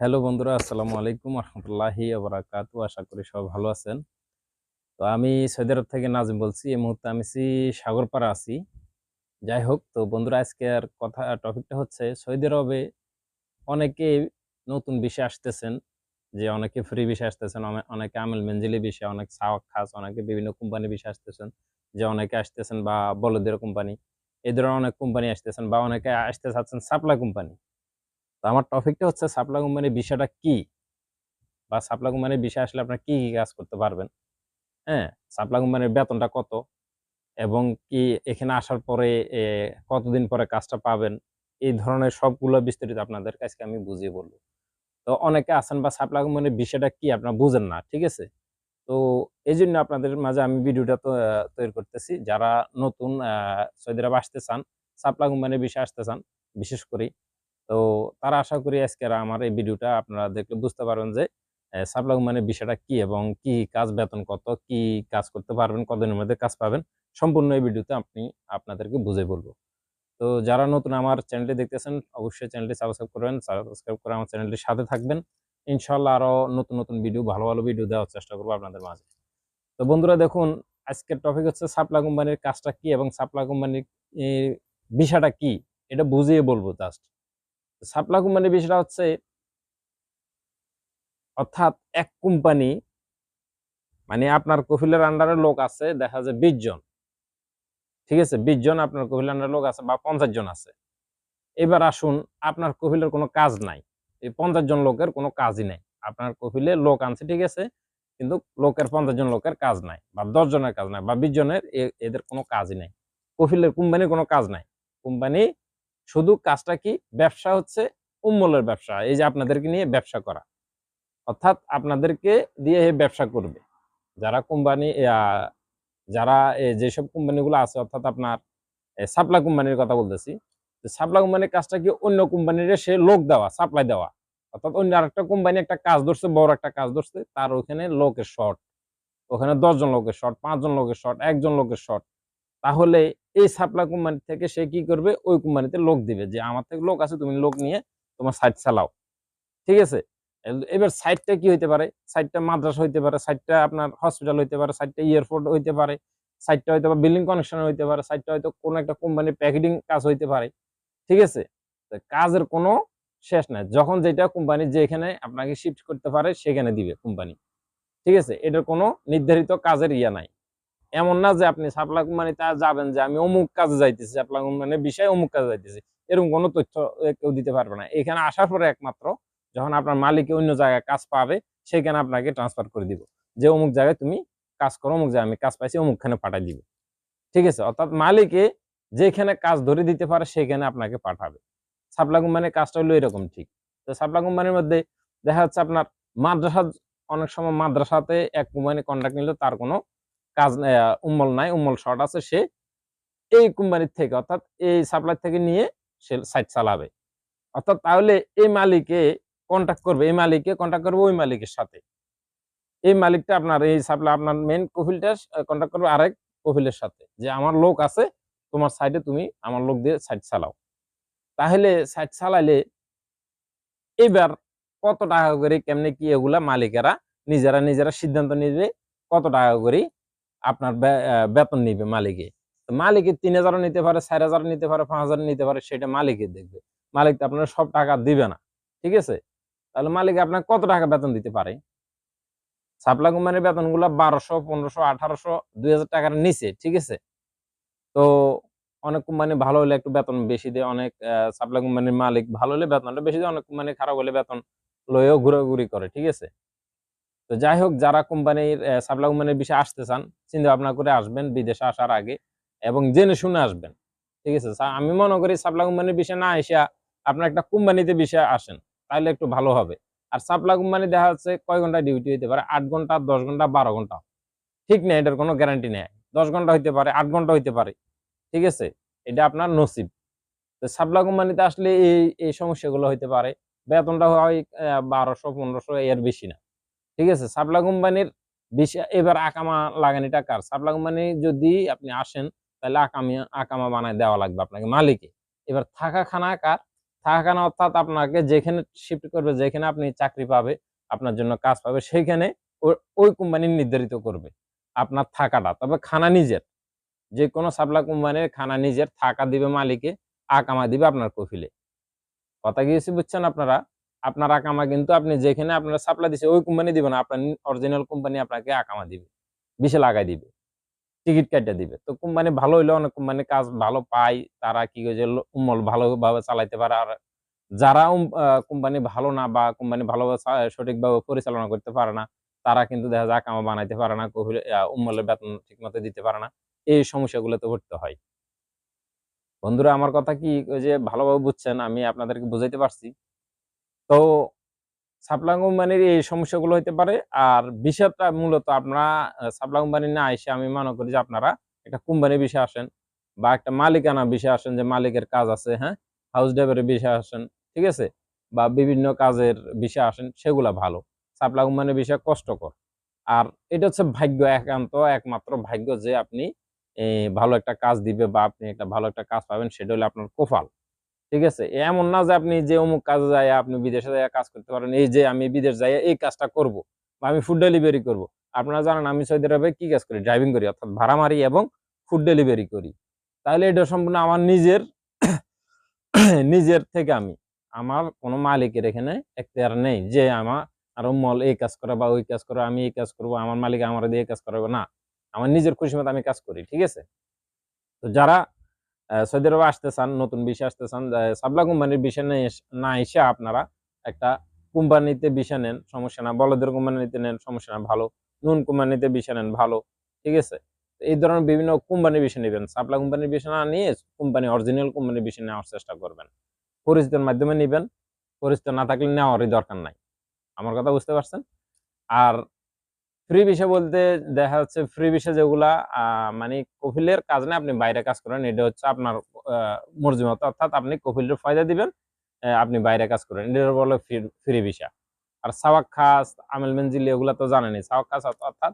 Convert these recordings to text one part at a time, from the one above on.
Hello বন্ধুরা, আসসালামু আলাইকুম রহমতুল্লাহি আবরাকাতু আশা করি সবাই ভালো আছেন। তো আমি সৌদি থেকে নাজিম বলছি। এই মুহূর্তে আমি সাগরপাড়া আছি। যাই হোক, তো বন্ধুরা, আজকে আর কথা, টপিকটা হচ্ছে সৌদি আরবে অনেকে নতুন বিষয় আসতেছেন, যে অনেকে ফ্রি বিষয় আসতেছেন অনে- অনেকে আমেল মেঞ্জিলি বিষয়, অনেক সাওয়াক খাস, অনেকে বিভিন্ন কোম্পানি বিষয় আসতেছেন, যে অনেকে আসতেছেন বা বলদের কোম্পানি এই ধরনের অনেক কোম্পানি আসতেছেন বা অনেকে আসতে চাচ্ছেন সাপ্লাই কোম্পানি তো আমার টপিকটা হচ্ছে সাপ্লাই কোম্পানির বিষয়টা কি? বা সাপ্লাই কোম্পানির বিষয় আসলে আপনারা কি কি কাজ করতে পারবেন? হ্যাঁ সাপ্লাই কোম্পানির বেতনটা কত? এবং কি এখানে আসার পরে কতদিন পরে কাজটা পাবেন? এই ধরনের সবগুলো বিস্তারিত আপনাদের কাছে আমি বুঝিয়ে বলব। তো অনেকে আছেন বা সাপ্লাই কোম্পানির বিষয়টা কি আপনারা বুঝেন না, ঠিক আছে? তো এই জন্য আপনাদের মাঝে আমি ভিডিওটা তো, তৈরি করতেছি। যারা নতুন সৌদি আরব আসতে চান সাপ্লাই কোম্পানির বিষয়ে আসতে চান, বিশেষ করে তো তারা আশা করি আজকে আমার এই ভিডিওটা আপনারা দেখলে বুঝতে পারবেন যে সাপ্লাই কোম্পানির বিষয়টা কি এবং কি কাজ বেতন কত, কি কাজ করতে পারবেন, কতদিনের মধ্যে কাজ পাবেন, সম্পূর্ণ এই ভিডিওতে আপনি আপনাদেরকে বুঝে বলব। তো যারা নতুন আমার চ্যানেলটি দেখতেছেন, অবশ্যই চ্যানেলটি সাবস্ক্রাইব করবেন সাবস্ক্রাইব করে আমার চ্যানেলটির সাথে থাকবেন। ইনশাল্লাহ আরও নতুন নতুন ভিডিও ভালো ভালো ভিডিও দেওয়ার চেষ্টা করব আপনাদের মাঝে। তো বন্ধুরা দেখুন, আজকের টপিক হচ্ছে সাপ্লাই কোম্পানির কাজটা কি এবং সাপ্লাই কোম্পানির বিষয়টা কি, এটা বুঝিয়ে বলব জাস্ট সাপ্লাই কোম্পানির বিষয়টা হচ্ছে অর্থাৎ এক কোম্পানি মানে আপনার কফিলের আন্ডারে লোক আছে, দেখা যায় বিশ জন। ঠিক আছে? বিশ জন আপনার কফিলের আন্ডারে লোক আছে বা পঞ্চাশ জন আছে। এবার আসুন, আপনার কফিলের কোনো কাজ নাই। এই পঞ্চাশ জন লোকের কোনো কাজই নাই। আপনার কফিলে লোক আনছে, ঠিক আছে? কিন্তু লোকের পঞ্চাশ জন লোকের কাজ নাই বা দশ জনের কাজ নাই বা বিশ জনের এদের কোনো কাজই নাই। কফিলের কোম্পানির কোনো কাজ নাই। কোম্পানি শুধু কাজটা কি? ব্যবসা হচ্ছে উম্মলের ব্যবসা, এই যে আপনাদেরকে নিয়ে ব্যবসা করা। অর্থাৎ আপনাদেরকে দিয়ে ব্যবসা করবে। যারা কোম্পানি যারা যেসব কোম্পানিগুলো আছে, অর্থাৎ আপনার সাপ্লাই কোম্পানির কথা বলতেছি সাপ্লাই কোম্পানির কাজটা কি অন্য কোম্পানির সে লোক দেওয়া, সাপ্লাই দেওয়া? অর্থাৎ অন্য আরেকটা কোম্পানি একটা কাজ ধরছে, বড় একটা কাজ ধরছে, তার ওখানে লোকের শর্ট। ওখানে দশজন লোকের শর্ট, পাঁচজন লোকের শর্ট, একজন লোকের শর্ট। তাহলে এই সাপ্লাই কোম্পানি থেকে সে কি করবে? ওই কোম্পানিতে লোক দিবে যে, আমার থেকে লোক আছে, তুমি লোক নিয়ে তোমার সাইট চালাও। ঠিক আছে? এবার সাইটটা কি হইতে পারে? সাইটটা মাদ্রাসা হইতে পারে সাইটটা আপনার হসপিটাল হইতে পারে সাইটটা এয়ারপোর্ট হইতে পারে সাইটটা হয়তো বিল্ডিং কানেকশন হইতে পারে সাইটটা হয়তো কোনো একটা কোম্পানির প্যাকেটিং কাজ হইতে পারে। ঠিক আছে? কাজের কোনো শেষ নাই। যখন যেটা কোম্পানি যেখানে আপনাকে শিফট করতে পারে, সেখানে দিবে কোম্পানি ঠিক আছে? এটার কোনো নির্ধারিত কাজের ইয়া নাই। এমন না যে আপনি সাপ্লাই কোম্পানিতে যাবেন যে আমি অমুক কাজে যাইতেছি সাপ্লাই কোম্পানির বিষয়ে অমুক কাজে যাইতেছি। এরকম কোনো তথ্য কেউ দিতে পারবে না। এখানে আসার পরে একমাত্র যখন আপনার মালিকে অন্য জায়গায় কাজ পাবে সেখানে আপনাকে ট্রান্সফার করে দিব। যে অমুক জায়গায় তুমি কাজ করো, অমুক জায়গায় আমি কাজ পাইছি, অমুকখানে পাঠাই দিব। ঠিক আছে? অর্থাৎ মালিকে যেখানে কাজ ধরে দিতে পারে সেখানে আপনাকে পাঠাবে। সাপ্লাই কোম্পানির কাজটা হলো এরকম ঠিক। তো সাপ্লাই কোম্পানির মধ্যে দেখা যাচ্ছে আপনার মাদ্রাসা অনেক সময় মাদ্রাসাতে এক কোম্পানি কন্ট্রাক্ট নিলে তার কোনো কাজ উম্মল নাই, উম্মল শর্ট আছে, সে এই কোম্পানির থেকে, অর্থাৎ এই সাপ্লাই থেকে নিয়ে সে সাইট চালাবে। অর্থাৎ তাহলে এই মালিকে কন্ট্যাক্ট করবে, এই মালিককে কন্ট্যাক্ট করবে ওই মালিকের সাথে। এই মালিকটা আপনার, এই সাপ্লাই আপনার মেন কফিলটা কন্ট্যাক্ট করবে আরেক কফিলের সাথে, যে আমার লোক আছে, তোমার সাইডে তুমি আমার লোক দিয়ে সাইট চালাও। তাহলে সাইট চালাইলে এবার কত টাকা করে, কেমনে কি এগুলা মালিকেরা নিজেরা নিজেরা সিদ্ধান্ত নিবে, কত টাকা করে আপনার বেতন নিবে মালিকে। তো মালিকে তিন হাজারও নিতে পারে, চার হাজার নিতে পারে, পাঁচ হাজার নিতে পারে, সেটা মালিকে দেখবে। মালিক তো আপনার সব টাকা দিবে না, ঠিক আছে? তাহলে মালিক আপনার কত টাকা বেতন দিতে পারে? সাপ্লাই কোম্পানির বেতনগুলা বারোশো, পনেরোশো, আঠারোশো, দুই হাজার টাকার নিচে, ঠিক আছে? তো অনেক কোম্পানি ভালো হলে একটু বেতন বেশি দেয়, অনেক সাপ্লাই কোম্পানির মালিক ভালো হলে বেতনটা বেশি দেয়, অনেক কোম্পানি খারাপ হলে বেতন লয়েও ঘুরাঘুরি করে, ঠিক আছে? তো যাই হোক যারা কোম্পানির সাপ্লাই কোম্পানির বিষয়ে আসতে চান চিন্তা ভাবনা করে আসবেন, বিদেশে আসার আগে এবং জেনে শুনে আসবেন, ঠিক আছে? আমি মনে করি সাপ্লাই কোম্পানির বিষয়ে না এসে আপনার একটা কোম্পানিতে বিষয়ে আসেন, তাহলে একটু ভালো হবে। আর সাপ্লাই কোম্পানি দেখা যাচ্ছে কয় ঘণ্টা ডিউটি হইতে পারে? আট ঘণ্টা, দশ ঘণ্টা, বারো ঘণ্টা। ঠিক নেই এটার কোনো গ্যারান্টি নেই। দশ ঘণ্টা হইতে পারে, আট ঘণ্টা হইতে পারে, ঠিক আছে? এটা আপনার নসিব। তো সাপ্লাই কোম্পানিতে আসলে এই এই সমস্যাগুলো হইতে পারে। বেতনটা হয় বারোশো, পনেরোশো, এর বেশি না। ঠিক আছে? সাপ্লাই কোম্পানির এবার আকামা লাগানিটা কার? সাপ্লাই কোম্পানি যদি আপনি আসেন, তাহলে আকামি, আকামা বানায় দেওয়া লাগবে আপনাকে, মালিকে। এবার থাকা খানা কার? থাকা খানা অর্থাৎ আপনাকে যেখানে শিফট করবে, যেখানে আপনি চাকরি পাবে, আপনার জন্য কাজ পাবে সেইখানে ও- ওই কোম্পানি নির্ধারিত করবে আপনার থাকাটা। তবে খানা নিজের। যে কোনো সাপ্লাই কোম্পানির খানা নিজের, থাকা দিবে মালিকে, আকামা দিবে আপনার কফিলে। কথা গিয়েছি বুঝছেন আপনারা? আপনার আকামা কিন্তু আপনি যেখানে আপনারা সাপ্লাই দিচ্ছে ওই কোম্পানি দিবে না। আপনার অরিজিনাল কোম্পানি আপনাকে আকামা দিবে, বিশে লাগাই দিবে টিকিট কাটে দিবে। তো কোম্পানি ভালো হইলে অনেক কোম্পানি কাজ ভালো পায়, তারা কি যে উমল ভালোভাবে চালাইতে পারে। আর যারা কোম্পানি ভালো না বা কোম্পানি ভালোভাবে সঠিকভাবে পরিচালনা করতে পারে না, তারা কিন্তু দেখা যায় আকামা বানাইতে পারে না উম্মলের বেতন ঠিক মতো দিতে পারে না। এই সমস্যাগুলোতে পড়তে হয়। বন্ধুরা, আমার কথা কি যে ভালোভাবে বুঝছেন, আমি আপনাদেরকে বুঝাইতে পারছি। তো সাপ্লাই কোম্পানির এই সমস্যাগুলো হতে পারে। আর বিষয়টা মূলত আপনারা সাপ্লাই কোম্পানি না এসে আমি মনে করি যে আপনারা একটা কোম্পানির বিষয়ে আসেন বা একটা মালিকানা বিষয়ে আসেন যে মালিকের কাজ আছে হ্যাঁ? হাউস ড্রাইভারের বিষয়ে আসেন, ঠিক আছে? বা বিভিন্ন কাজের বিষয়ে আসেন, সেগুলা ভালো। সাপ্লাই কোম্পানির বিষয়ে কষ্টকর। আর এটা হচ্ছে ভাগ্য একান্ত, একমাত্র ভাগ্য যে আপনি ভালো একটা কাজ দিবে বা আপনি একটা ভালো একটা কাজ পাবেন, সেটা হলো আপনার কোফাল ঠিক আছে? এমন না যে আপনি যে অমুক কাজে যায় আপনি বিদেশে যায় কাজ করতে পারেন, এই যে আমি বিদেশ যাই এই কাজটা করব বা আমি ফুড ডেলিভারি করব। আপনারা জানেন আমি সৌদি আরবে কি কাজ করি? ড্রাইভিং করি, অর্থাৎ ভাড়া মারি এবং ফুড ডেলিভারি করি। তাহলে এটা সম্পূর্ণ আমার নিজের নিজের থেকে আমি। আমার কোনো মালিকের এখানে এখতিয়ার নেই যে আমার, আরও মল এই কাজ করা বা ওই কাজ করে, আমি এই কাজ করব, আমার মালিক আমার দিয়ে কাজ করাবো। না, আমার নিজের খুশি মতো আমি কাজ করি, ঠিক আছে? তো যারা সৌদি আরবে আসতে চান, নতুন বিষয় আসতে চান সাবলা কোম্পানির বিষয় না এসে আপনারা একটা কোম্পানিতে বিষয় নেন, সমস্যা না, বলদের কোম্পানিতে নেন, সমস্যা না, ভালো। নুন কোম্পানিতে বিষয় নেন, ভালো, ঠিক আছে? এই ধরনের বিভিন্ন কোম্পানির বিষয় নেবেন। সাপ্লা কোম্পানির বিষয় না নিয়ে কোম্পানি অরিজিনাল কোম্পানির বিষয় নেওয়ার চেষ্টা করবেন। পরিচিতের মাধ্যমে নেবেন, পরিচিত না থাকলে নেওয়ারই দরকার নাই। আমার কথা বুঝতে পারছেন? আর ফ্রি বিষয় বলতে দেখা যাচ্ছে ফ্রি বিষয় যেগুলা মানে কফিলের কাজ না, আপনি বাইরে কাজ করেন, এটা হচ্ছে আপনার মর্জি মতো। অর্থাৎ আপনি কফিলের ফায়দা দিবেন আপনি বাইরে কাজ করেন। এটা বলে ফ্রি বিষয় আর সাওয়াক খাস আমেল মেনজিলি এগুলা তো জানেনই। সাওয়াক খাস অর্থাৎ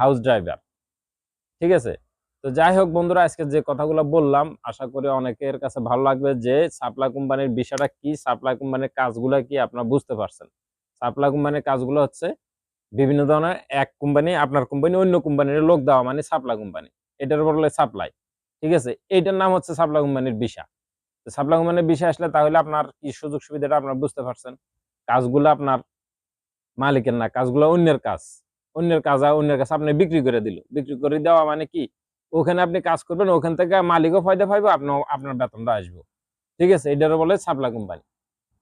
হাউস ড্রাইভার। ঠিক আছে? তো যাই হোক বন্ধুরা, আজকে যে কথাগুলো বললাম, আশা করি অনেকের কাছে ভালো লাগবে যে, সাপ্লাই কোম্পানির বিষয়টা কি? সাপ্লাই কোম্পানির কাজগুলো কি আপনারা বুঝতে পারছেন? সাপ্লাই কোম্পানির কাজগুলো হচ্ছে বিভিন্ন ধরনের এক কোম্পানি আপনার কোম্পানি অন্য কোম্পানির লোক দেওয়া মানে সাপ্লাই কোম্পানি এটার বলে সাপ্লাই ঠিক আছে? এইটার নাম হচ্ছে সাপ্লাই কোম্পানির বিষয় তো সাপ্লাই কোম্পানির বিষয় আসলে তাহলে আপনার কি সুযোগ সুবিধাটা আপনার বুঝতে পারছেন? কাজগুলো আপনার মালিকের না, কাজগুলো অন্যের কাজ অন্যের কাজ অন্যের কাছে আপনি বিক্রি করে দিল। বিক্রি করে দেওয়া মানে কি? ওখানে আপনি কাজ করবেন, ওখান থেকে মালিকও ফায়দা পাইবে আপনার আপনার বেতনটা আসবে, ঠিক আছে? এটারও বলে সাপ্লাই কোম্পানি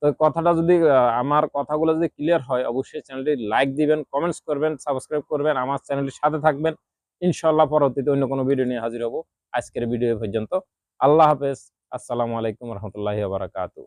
তো কথাটা যদি আমার কথাগুলো যদি ক্লিয়ার হয়, অবশ্যই চ্যানেলটি লাইক দিবেন কমেন্টস করবেন সাবস্ক্রাইব করবেন, আমার চ্যানেলটির সাথে থাকবেন। ইনশাল্লাহ পরবর্তীতে অন্য কোনো ভিডিও নিয়ে হাজির হব। আজকের ভিডিও পর্যন্ত আল্লাহ হাফেজ। আসসালামু আলাইকুম রহমতুল্লাহি বারাকাতু